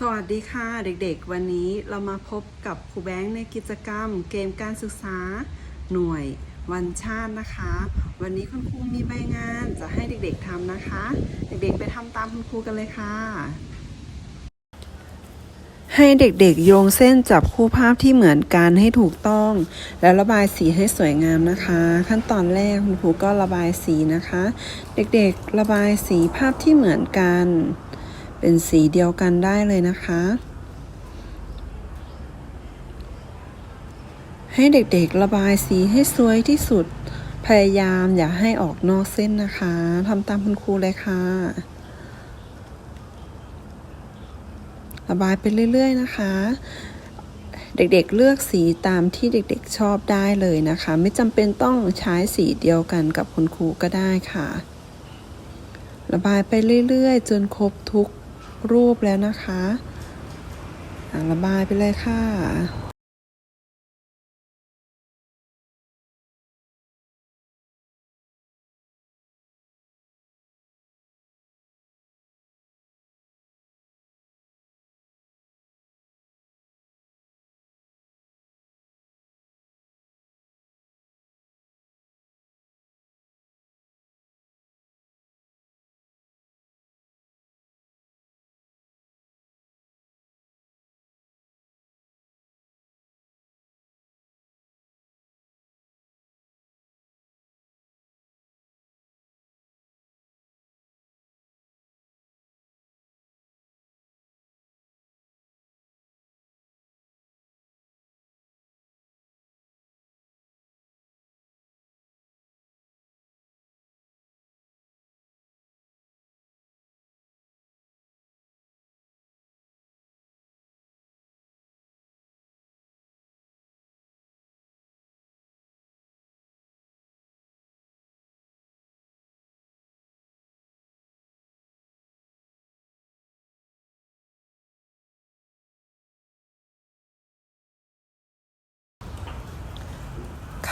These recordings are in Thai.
สวัสดีค่ะเด็กๆ วันนี้เรามาพบกับครูแบงค์ในกิจกรรม เกมการศึกษาหน่วยวันชาตินะคะ วันนี้คุณครูมีใบงานจะให้เด็กๆทำนะคะ เด็กๆไปทำตามคุณครูกันเลยค่ะ ให้เด็กๆโยงเส้นจับคู่ภาพที่เหมือนกันให้ถูกต้อง แล้วระบายสีให้สวยงามนะคะ ขั้นตอนแรกคุณครูก็ระบายสีนะคะ เด็กๆระบายสีภาพที่เหมือนกัน เป็นสีเดียวกันได้เลยนะคะ ให้เด็กๆระบายสีให้สวยที่สุด พยายามอย่าให้ออกนอกเส้นนะคะทำตามคุณครูเลยค่ะ ระบายไปเรื่อย ๆ นะคะเด็กๆเลือกสีตามที่เด็กๆชอบได้เลยนะคะ ไม่จำเป็นต้องใช้สีเดียวกันกับคุณครูก็ได้ค่ะ ระบายไปเรื่อยๆ จนครบทุก รูปแล้วนะคะอะระบายไปเลยค่ะ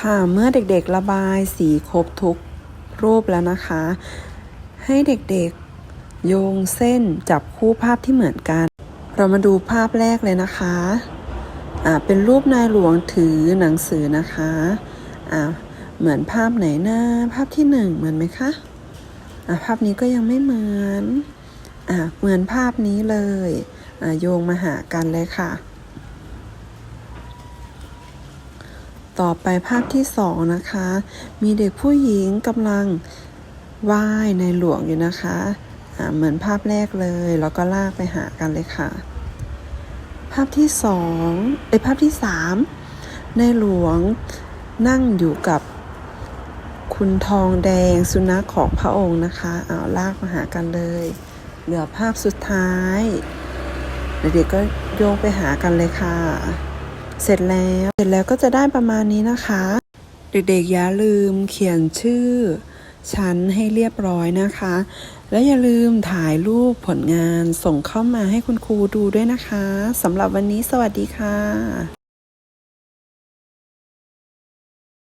ค่ะ เมื่อเด็กๆระบายสีครบทุกรูปแล้วนะคะ ให้เด็กๆโยงเส้นจับคู่ภาพที่เหมือนกัน เรามาดูภาพแรกเลยนะคะอ่าเป็นรูปนายหลวงถือหนังสือนะคะอ่าเหมือนภาพไหนหน้าภาพที่หนึ่งเหมือนไหมคะอ่าภาพนี้ก็ยังไม่เหมือนอ่าเหมือนภาพนี้เลยอ่าโยงมาหากันเลยค่ะ ต่อไปภาพที่สองนะคะ มีเด็กผู้หญิงกำลังว่ายในหลวงอยู่นะคะะเหมือนภาพแรกเลย แล้วก็ลากไปหากันเลยค่ะ ภาพที่สองไอภาพที่สามในหลวงนั่งอยู่กับคุณทองแดงสุนัขของพระองค์นะคะเอาลากมาหากันเลย เหลือภาพสุดท้าย เด็กๆก็โยงไปหากันเลยค่ะ เสร็จแล้ว เสร็จแล้วก็จะได้ประมาณนี้นะคะ เด็กๆอย่าลืมเขียนชื่อชั้นให้เรียบร้อยนะคะ และอย่าลืมถ่ายรูปผลงานส่งเข้ามาให้คุณครูดูด้วยนะคะสำหรับวันนี้สวัสดีค่ะ